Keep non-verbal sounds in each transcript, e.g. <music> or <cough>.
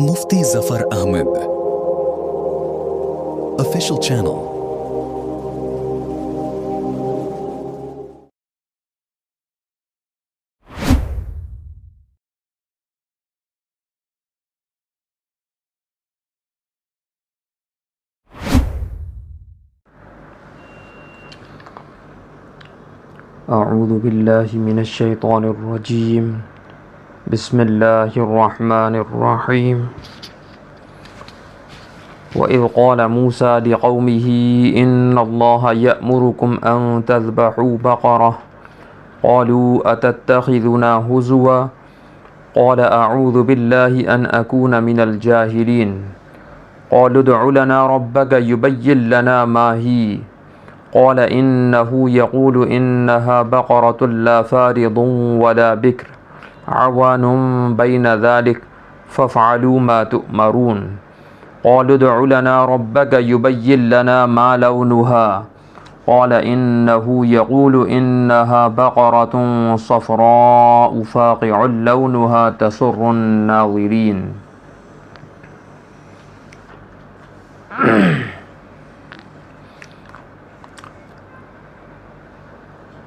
مفتي زفر أحمد. Official Channel. أعوذ بالله من الشيطان الرجيم. بسم الله الرحمن الرحيم. وإذ قال موسى لقومه إن الله يأمركم أن تذبحوا بقرة. قالوا أتتخذنا هزوا؟ قال أعوذ بالله أن أكون من الجاهلين. قالوا ادع لنا ربك يبين لنا ما هي. قال إنه يقول إنها بقرة لا فارض ولا بكر. عوان بين ذلك فافعلوا ما تؤمرون قالوا ادع لنا ربك يبين لنا ما لونها قال إنه يقول إنها بقرة صفراء فاقع لونها تسر الناظرين <coughs>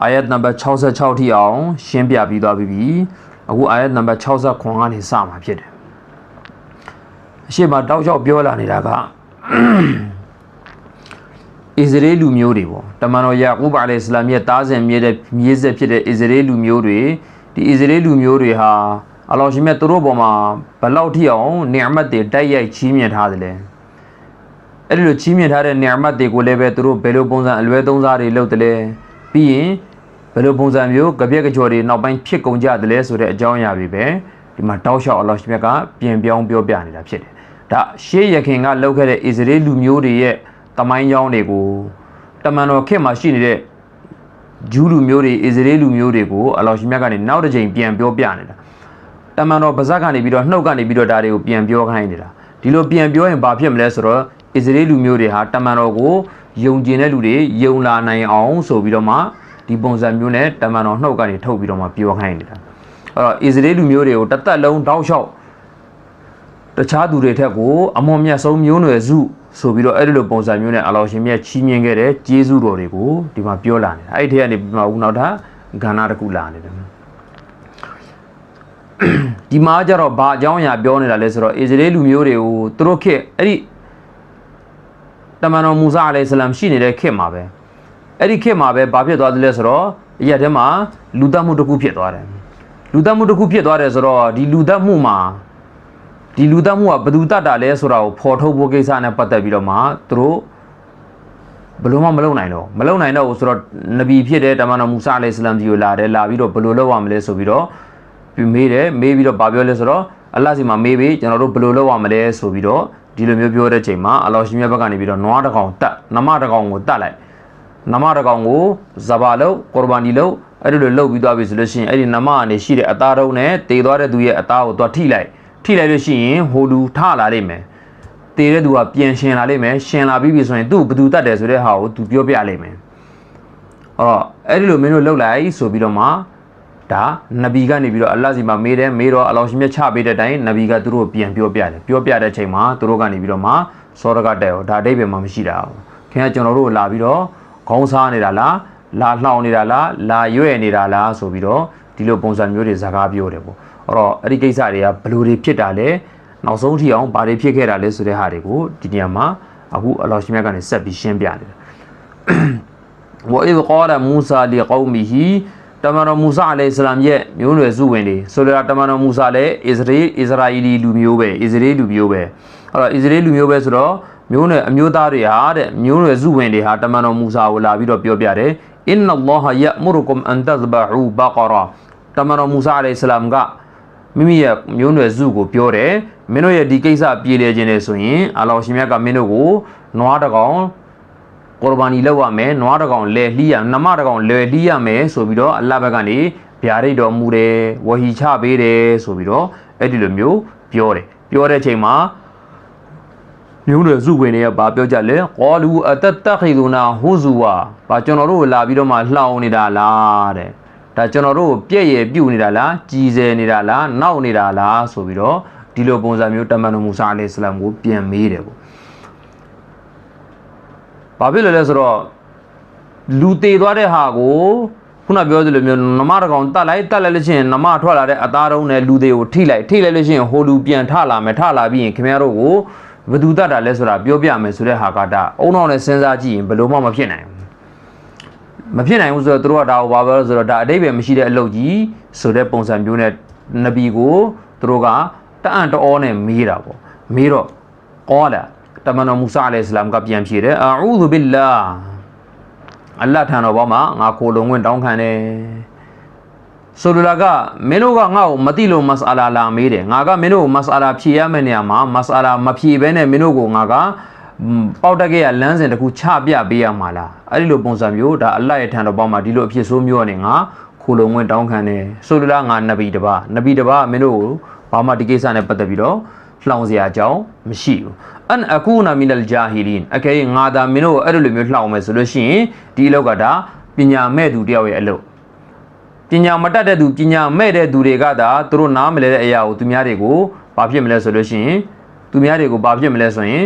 အာယတ်နံပါတ်66ထိအောင်ရှင်းပြပြီးသွားပြီ အခုအာယတ်နံပါတ်69ကနေစမှာဖြစ်တယ်အရှိမတောက်လျှောက်ပြောလာနေတာကအစ္စရေးလူမျိုးတွေပေါ့တမန်တော်ယာကုဘ်အလိုင်စလမ်ရဲ့တားစဉ်မြဲတဲ့မြေးဆက်ဖြစ်တဲ့အစ္စရေးလူမျိုးတွေဒီအစ္စရေးလူမျိုးတွေဟာအလောရှင်မြတ်သူတို့ပေါ်မှာဘလောက်ထိအောင်နေအမတ်တွေတိုက်ရိုက်ချီးမြှင့်ထားတယ်လဲအဲ့ဒီလိုချီးမြှင့်ထားတဲ့နေအမတ်တွေကိုလည်းပဲသူတို့ဘယ်လိုပုံစံအလွဲသုံးစားတွေလုပ်တယ်လဲပြီးရင်ဘ ယ်လိုပုံစံမျိုးကြပြက်ကြော်တွေနောက်ပိုင်းဖြစ်ကုန်ကြတယ်လဲဆိုတဲ့အကြောင်းအရာတွေပဲဒီမှာတောက်လျှောက်အလောရှင်မြတ်ကပြင်ပြောင်းပြောပြနေတာဖြစ်တယ်ဒါရှေးရခင်ကလုပ်ခဲ့တဲ့အစ္စရေးလူမျိုးတွေရဲ့တမိုင်းကြောင်းတွေကိုတမန်တော်ခေတ်မှာရှိနေတဲ့ဂျူးလူမျိုးတွေအစ္စရေးလူမျိုးတွေကိုအလောရှင်မြတ်ကနေနောက်တစ်ချိန်ပြန်ပြောပြနေတာတမန်တော်ဗဇက်ကနေပြီးတော့နှုတ်ကနေပြီးတော့ဒါတွေကိုပြန်ပြောခိုင်းနေတာဒီလိုပြန်ပြောရင်ဘာဖြစ်မလဲဆိုတော့အစ္စရေးလူမျိုးတွေဟာတမန်တော်ကိုယုံကြည်တဲ့လူတွေယုံလာနိုင်အောင်ဆိုပြီးတော့မှ ဒီပုံစံမျိုးနဲ့တမန်တော်နှုတ်ကနေထုတ်ပြီးတော့မှပြောခိုင်းနေတာအဲ့တော့အစ္စရေးလူမျိုးတွေကိုတစ်သက်လုံးတောက်လျှောက်တခြားသူတွေထက်ကိုအမွန်မြတ်ဆုံးမျိုးနွယ်စုဆိုပြီးတော့အဲ့ဒီလိုပုံစံမျိုးနဲ့အလောရှင်မြတ်ချီးမြှင့်ခဲ့တဲ့ကျေးဇူးတော်တွေကိုဒီမှာပြောလာနေတာအဲ့ဒီထဲကနေပြီးမှဦးနောက်ထပ်ကဏ္ဍတစ်ခုလာနေတယ်ဒီမှာကျတော့ဘာအကြောင်းအရာပြောနေတာလဲဆိုတော့အစ္စရေးလူမျိုးတွေကိုသူတို့ခေတ်အဲ့ဒီတမန်တော်မူဆာအလိုင်ဆလမ်ရှိနေတဲ့ခေတ်မှာပဲ အဲ့ဒီခေတ်မှာပဲဘာဖြစ်သွားသလဲဆိုတော့အရက်ထဲမှာလူသက်မှုတစ်ခုဖြစ်သွားတယ်လူသက်မှုတစ်ခုဖြစ်သွားတယ်ဆိုတော့ဒီလူသက်မှုမှာဒီလူသက်မှုကဘယ်သူတတ်တာလဲဆိုတာကိုဖော်ထုတ်ဖို့ကိစ္စနဲ့ပတ်သက်ပြီးတော့မှသူတို့ဘယ်လိုမှမလုပ်နိုင်တော့မလုပ်နိုင်တော့ဘူးဆိုတော့နဗီဖြစ်တဲ့တမန်တော်မူဆာအလိုင်ဆလမ်ကြီးကိုလာတယ်လာပြီးတော့ဘယ်လိုလုပ်ရမလဲဆိုပြီးတော့ပြီးမေးတယ်မေးပြီးတော့ဗာပြောလဲဆိုတော့အလ္လာဟ်စီမှာမေးပြီးကျွန်တော်တို့ဘယ်လိုလုပ်ရမလဲဆိုပြီးတော့ဒီလိုမျိုးပြောတဲ့ချိန်မှာအလ္လာဟ်ရှင်မြတ်ဘက်ကနေပြီးတော့နွားတစ်ကောင်တတ်နမတစ်ကောင်ကိုတတ်လိုက် နမတစ်ကောင်ကိုဇဘာလုပ်ကော်ဘာနီလုပ်အဲ့ဒီလိုလုပ်ပြီးသွားပြီဆိုလို့ရှိရင်အဲ့ဒီနမကနေရှိတဲ့အသားတုံးနဲ့တေသွားတဲ့သူရဲ့အသားကိုသွားထိလိုက်ထိလိုက်လို့ရှိရင်ဟိုလူထလာလိမ့်မယ်တေတဲ့သူကပြန်ရှင်လာလိမ့်မယ်ရှင်လာပြီးပြီဆိုရင်သူ့ဘသူတတ်တယ်ဆိုတဲ့ဟာကိုသူပြောပြလိမ့်မယ်အဲ့တော့အဲ့ဒီလိုမင်းတို့လှုပ်လိုက်ဆိုပြီးတော့မှဒါနဗီကနေပြီးတော့အလ္လာဟ်စီမှာမေးတယ်မေးတော့အလောရှင်မြတ်ချပေးတဲ့အတိုင်းနဗီကသူတို့ပြန်ပြောပြတယ်ပြောပြတဲ့ချိန်မှာသူတို့ကနေပြီးတော့မှစောရကတဲ့ရောဒါအတိတ်ပဲမှမရှိတာဘူးခင်ဗျာကျွန်တော်တို့လာပြီးတော့ ခေါင်းစားနေတာလားလာလှောင်နေတာလားလာရွဲ့နေတာလားဆိုပြီးတော့ဒီလိုပုံစံမျိုးတွေစကားပြောတယ်ပေါ့အဲ့တော့အဲ့ဒီကိစ္စတွေကဘယ်လိုတွေဖြစ်တာလဲနောက်ဆုံးထိအောင်ဘာတွေဖြစ်ခဲ့တာလဲဆိုတဲ့ဟာတွေကိုဒီနေရာမှာအခုအလောရှင်မြတ်ကနေဆက်ပြီးရှင်းပြနေတယ်ဝအိဘကာလမူဆာလီကောမီဟီတမန်တော်မူဆာအလัยစလမ်ရဲ့မျိုးနွယ်စုဝင်တွေဆိုလိုတာတမန်တော်မူဆာလည်းအစ္စရေးအစ္စရာအီလီလူမျိုးပဲအစ္စရေးလူမျိုးပဲအဲ့တော့အစ္စရေးလူမျိုးပဲဆိုတော့ မျိုးနွယ်အမျိုးသားတွေဟာတဲ့မျိုးနွယ်စုဝင်တွေဟာတမန်တော်မူဆာကိုလာပြီးတော့ပြောပြတယ်အင်နလ္လာဟယအမရုကုမ်အန်တဇဘဟူဘကရာတမန်တော်မူဆာအလိုင်စလမ်ကမိမိရဲ့မျိုးနွယ်စုကိုပြောတယ်မင်းတို့ရဲ့ဒီကိစ္စပြေလည်ခြင်းလေဆိုရင်အလောရှင်မြတ်ကမင်းတို့ကိုနွားတစ်ကောင်ကော်ဘာနီလောက်ရမယ်နွားတစ်ကောင်လဲလှီးရနမတစ်ကောင်လဲလှီးရမယ်ဆိုပြီးတော့အလ္လာဟ်ဘက်ကနေဗျာဒိတ်တော်မူတယ်ဝဟီချပေးတယ်ဆိုပြီးတော့အဲ့ဒီလိုမျိုးပြောတယ်ပြောတဲ့ချိန်မှာ မျိုးနွယ်စုဝင်တွေကဘာပြောကြလဲကောလူအတတခိဒူနာဟူဇူဝါဘာကျွန်တော်တို့ကိုလာပြီးတော့မှလှောင်နေတာလားတဲ့ဒါကျွန်တော်တို့ကိုပြည့်ရပြုတ်နေတာလားကြည်စဲနေတာလားနောက်နေတာလားဆိုပြီးတော့ဒီဒီလိုပုံစံမျိုးတမန်တော်မူဆာအလိုင်စလမ်ကိုပြန်မေးတယ်ပေါ့ဘာဖြစ်လဲလဲဆိုတော့လူတည်သွားတဲ့ဟာကိုခုနပြောသလိုမျိုးနမတကောင်တတ်လိုက်တတ်လိုက်လို့ရှိရင်နမထွက်လာတဲ့အသားတုံးနဲ့လူတွေကိုထိလိုက်ထိလိုက်လို့ရှိရင်ဟိုလူပြန်ထလာမယ်ထလာပြီးရင်ခင်ဗျားတို့ကို ဘယ်သူတတ်တာလဲဆိုတာပြောပြမယ်ဆိုတဲ့ဟာကဒါအုံနောက်နဲ့စဉ်းစားကြည့်ရင်ဘယ်လိုမှမဖြစ်နိုင်ဘူးမဖြစ်နိုင်ဘူးဆိုတော့သူတို့ကဒါကိုဘာပဲလို့ဆိုတော့ဒါအတိတ်ပဲမရှိတဲ့အလုပ်ကြီးဆိုတဲ့ပုံစံမျိုးနဲ့နဗီကိုသူတို့ကတအံ့တောနဲ့မေးတာပေါ့မေးတော့အော်လာတမန်တော်မူဆာအလိုင်စလမ်ကပြန်ဖြေတယ်အာဥဇူဘီလာအလ္လာဟ်ထံတော်ဘောမှာငါခိုလုံဝင်တောင်းခံတယ် ဆိုလိုတာကမင်းတို့ကငါ့ကိုမသိလို့မစအလာလာမေးတယ်ငါကမင်းတို့ကိုမစအလာဖြေရမယ့်နေရာမှာမစအလာမဖြေဘဲနဲ့မင်းတို့ကိုငါကပေါက်တက်ခဲ့ရလမ်းစဉ်တစ်ခုချပြပေးရမှာလားအဲ့ဒီလိုပုံစံမျိုးဒါအလ္လာဟ်ရဲ့ထံတော်ဘောမှာဒီလိုအဖြစ်ဆိုးမျိုးနဲ့ငါခိုလုံဝင်တောင်းခံတယ်ဆိုလိုတာငါနဗီတပါနဗီတပါမင်းတို့ကိုဘာမှဒီကိစ္စနဲ့ပတ်သက်ပြီးတော့လှောင်စရာအကြောင်းမရှိဘူးအန်အကူနာမီနလ်ဂျာဟီလင်အကဲငါသာမင်းတို့ကိုအဲ့လိုမျိုးလှောင်မယ်ဆိုလို့ရှိရင်ဒီအလောက်ကဒါပညာမဲ့သူတယောက်ရဲ့အလုပ် ပညာမတတ်တဲ့သူပညာမဲ့တဲ့သူတွေကသာသူတို့နားမလဲတဲ့အရာကိုသူများတွေကိုဘာဖြစ်မလဲဆိုလို့ရှိရင်သူများတွေကိုဘာဖြစ်မလဲဆိုရင်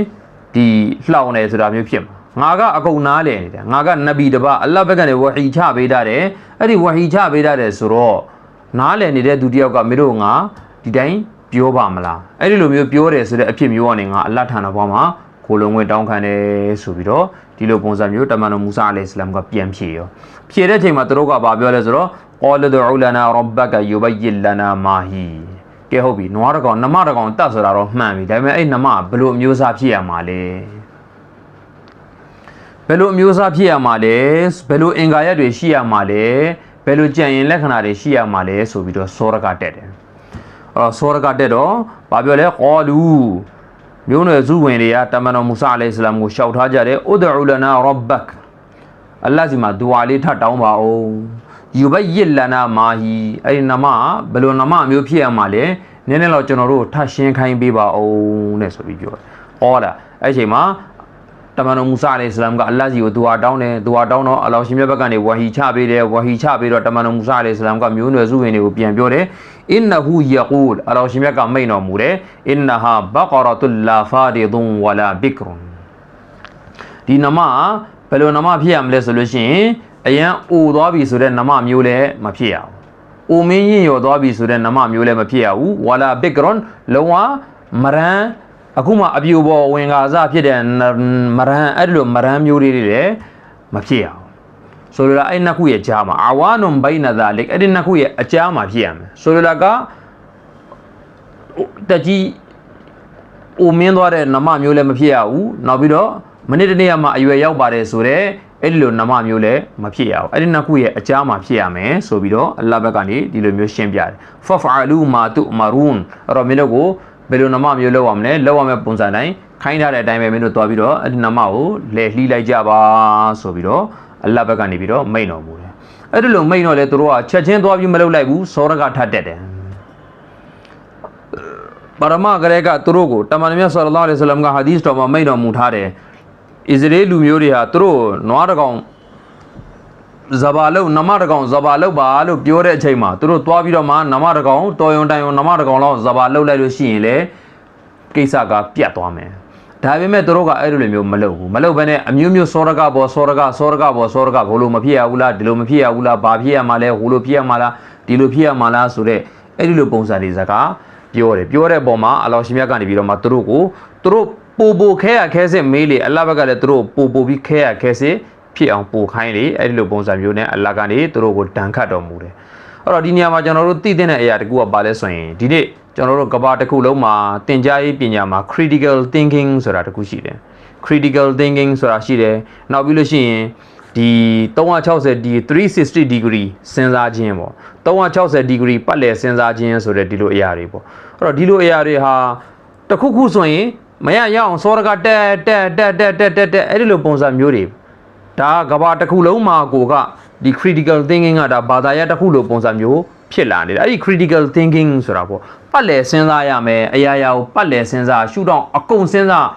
ဒီလှောင်တယ်ဆိုတာမျိုးဖြစ်မှာငါကအကုန်နားလဲနေတာငါကနဗီတပါအလ္လာဟ်ဘက်ကနေဝဟီချပေးတာတယ်အဲ့ဒီဝဟီချပေးတာတယ်ဆိုတော့နားလဲနေတဲ့သူတယောက်ကမင်းတို့ငါဒီတိုင်းပြောပါမလားအဲ့ဒီလိုမျိုးပြောတယ်ဆိုတဲ့အဖြစ်မျိုးကနေငါအလ္လာဟ်ထာနာဘောမှာကိုလုံးဝင်တောင်းခံတယ်ဆိုပြီးတော့ ဒီလိုပုံစံမျိုးတမန်တော်မူဆာအလိုင်စလမ်ကပြန်ဖြေရောဖြေတဲ့အချိန်မှာသူတို့ကဘာပြောလဲဆိုတော့ကောလဒူအူလနာရဘကယူဘယီလနာမာဟီကဲဟုတ်ပြီနွားတကောင်နမတကောင်တတ်ဆိုတာတော့မှန်ပြီဒါပေမဲ့အဲ့နမဘလို့အမျိုးအစားဖြစ်ရမှာလဲဘယ်လိုအမျိုးအစားဖြစ်ရမှာလဲဘယ်လိုအင်္ဂါရက်တွေရှိရမှာလဲဘယ်လိုကြံရင်လက္ခဏာတွေရှိရမှာလဲဆိုပြီးတော့စောရကတက်တယ်အဲ့တော့စောရကတက်တော့ဘာပြောလဲကောလူ မျိုးနွယ်စုဝင်တွေကတမန်တော်မူဆာအလိုင်စလမ်ကိုရှောက်ထားကြတယ်ဥဒ ዑ လနာရဘဘက်အလ္လာဟ်စီမှာဒူဝါလေးထပ်တောင်းပါအောင်ယူဘယစ်လနာမာဟီအဲ့ဒီနမဘယ်လိုနမမျိုးဖြစ်ရမှာလဲနည်းနည်းတော့ကျွန်တော်တို့ထပ်ရှင်းခိုင်းပေးပါအောင်တဲ့ဆိုပြီးပြောတယ်။ဟောတာအဲ့ဒီအချိန်မှာ တမန်တော်မူဆာအလိုင်စလမ်ကအလ္လာဟ်စီကိုဒူဝါတောင်းတယ်ဒူဝါတောင်းတော့အလောင်းရှင်မြတ်ဘက်ကနေဝဟီချပေးတယ်ဝဟီချပေးတော့တမန်တော်မူဆာအလိုင်စလမ်ကမျိုးနွယ်စုဝင်တွေကိုပြန်ပြောတယ်အင်နဟူယကူလအလောင်းရှင်မြတ်ကမိန်တော်မူတယ်အင်နဟာဘကရတုလာဖာဒီဒွန်ဝလာဘစ်ကရွန်ဒီနမဘယ်လိုနမဖြစ်ရမလဲဆိုလို့ရှိရင်အရန်အိုသွားပြီဆိုတဲ့နမမျိုးလည်းမဖြစ်ရဘူး။အိုမင်းရင်ရော်သွားပြီဆိုတဲ့နမမျိုးလည်းမဖြစ်ရဘူး။ဝါလာဘစ်ဂရွန်လုံးဝမရန် အခုမှအပြူပေါ်ဝင်ကားစဖြစ်တဲ့မရန်အဲ့ဒီလိုမရန်မျိုးလေးတွေလည်းမဖြစ်ရဘူး။ဆိုလိုတာအဲ့နှစ်ခုရဲ့ကြားမှာအဝါနုံဘိုင်နဇာလိကအဲ့ဒီနှစ်ခုရဲ့အကြားမှာဖြစ်ရမယ်။ဆိုလိုတာကတကြီးအိုမင်းသွားတဲ့နမမျိုးလည်းမဖြစ်ရဘူး။နောက်ပြီးတော့မနေ့တနေ့ကမှအရွယ်ရောက်ပါတယ်ဆိုတော့အဲ့ဒီလိုနမမျိုးလည်းမဖြစ်ရဘူးအဲ့ဒီနှစ်ခုရဲ့အကြားမှာဖြစ်ရမယ်ဆိုပြီးတော့အလ္လာဟ်ဘက်ကနေဒီလိုမျိုးရှင်းပြတယ်ဖဖအလူမာတုမာရူန်အဲ့တော့မင်းတို့ကို ဘယ်လိုနမမျိုးလောက်ရမလဲလောက်ရမယ့်ပုံစံတိုင်းခိုင်းထားတဲ့အတိုင်းပဲမင်းတို့သွားပြီးတော့အဲ့ဒီနမကိုလဲလှီးလိုက်ကြပါဆိုပြီးတော့အလ္လာဟ်ဘက်ကနေပြီးတော့မိန်တော်မူတယ်အဲ့ဒီလိုမိန်တော့လေသူတို့ကချက်ချင်းသွားပြီးမလုပ်လိုက်ဘူးစောရကထတ်တက်တယ်ပရမဂရေကသူတို့ကိုတမန်တော်မြတ်ဆလ္လာလဟ်အလัยဟိဝါစလမ်ကဟာဒီသ်တော်မှာမိန်တော်မူထားတယ်အစ္စရေးလူမျိုးတွေဟာသူတို့နွားတကောင် ဇဘာလုတ်နမတကောင်ဇဘာလုတ်ပါလို့ပြောတဲ့အချိန်မှာသူတို့သွားပြီးတော့မှနမတကောင်တော်ယုံတိုင်ယုံနမတကောင်လောက်ဇဘာလုတ်လိုက်လို့ရှိရင်လေကိစ္စကပြတ်သွားမယ်ဒါပေမဲ့သူတို့ကအဲ့လိုမျိုးမလုပ်ဘူးမလုပ်ဘဲနဲ့အမျိုးမျိုးစောရကဘောစောရကစောရကဘောစောရကဘလို့မဖြစ်ရဘူးလားဒီလိုမဖြစ်ရဘူးလားဘာဖြစ်ရမှာလဲဟိုလိုဖြစ်ရမှာလားဒီလိုဖြစ်ရမှာလားဆိုတော့အဲ့ဒီလိုပုံစံတွေစကားပြောတယ်ပြောတဲ့ပုံမှာအလောရှင်မြတ်ကနေပြီးတော့မှသူတို့ကိုသူတို့ပိုပိုခဲရခဲစစ်မေးလေအလ္လာဟ်ဘက်ကလည်းသူတို့ပိုပိုပြီးခဲရခဲစစ် ဖြစ်အောင်ပိုခိုင်းလေအဲ့ဒီလိုပုံစံမျိုးနဲ့အလ္လာဟ်ကနေသူတို့ကိုတန်ခတ်တော်မူတယ်အဲ့တော့ဒီနေရာမှာကျွန်တော်တို့သိတဲ့အရာတကူကပါလဲဆိုရင်ဒီနေ့ကျွန်တော်တို့ကဘာတစ်ခုလုံးမှာသင်ကြားရေးပညာမှာ critical thinking ဆိုတာတခုရှိတယ် critical thinking ဆိုတာရှိတယ်နောက်ပြီးလို့ရှိရင်ဒီ360 degree 360 degree စဉ်းစားခြင်းပေါ့360 degree ပတ်လည်စဉ်းစားခြင်းဆိုတဲ့ဒီလိုအရာတွေပေါ့အဲ့တော့ဒီလိုအရာတွေဟာတစ်ခုခုဆိုရင်မရရအောင်စောရကတက်တက်တက်တက်တက်တက်တက်အဲ့ဒီလိုပုံစံမျိုးတွေ ဒါကဘာတစ်ခုလုံးမှာကိုကဒီ critical thinking ကဒါဘာသာရပ်တစ်ခုလိုပုံစံမျိုးဖြစ်လာနေတယ်အဲ့ဒီ critical thinking ဆိုတာပေါ့ပတ်လည်စဉ်းစားရမယ်အရာရာကိုပတ်လည်စဉ်းစားရှုထောင့်အကုန်စဉ်းစား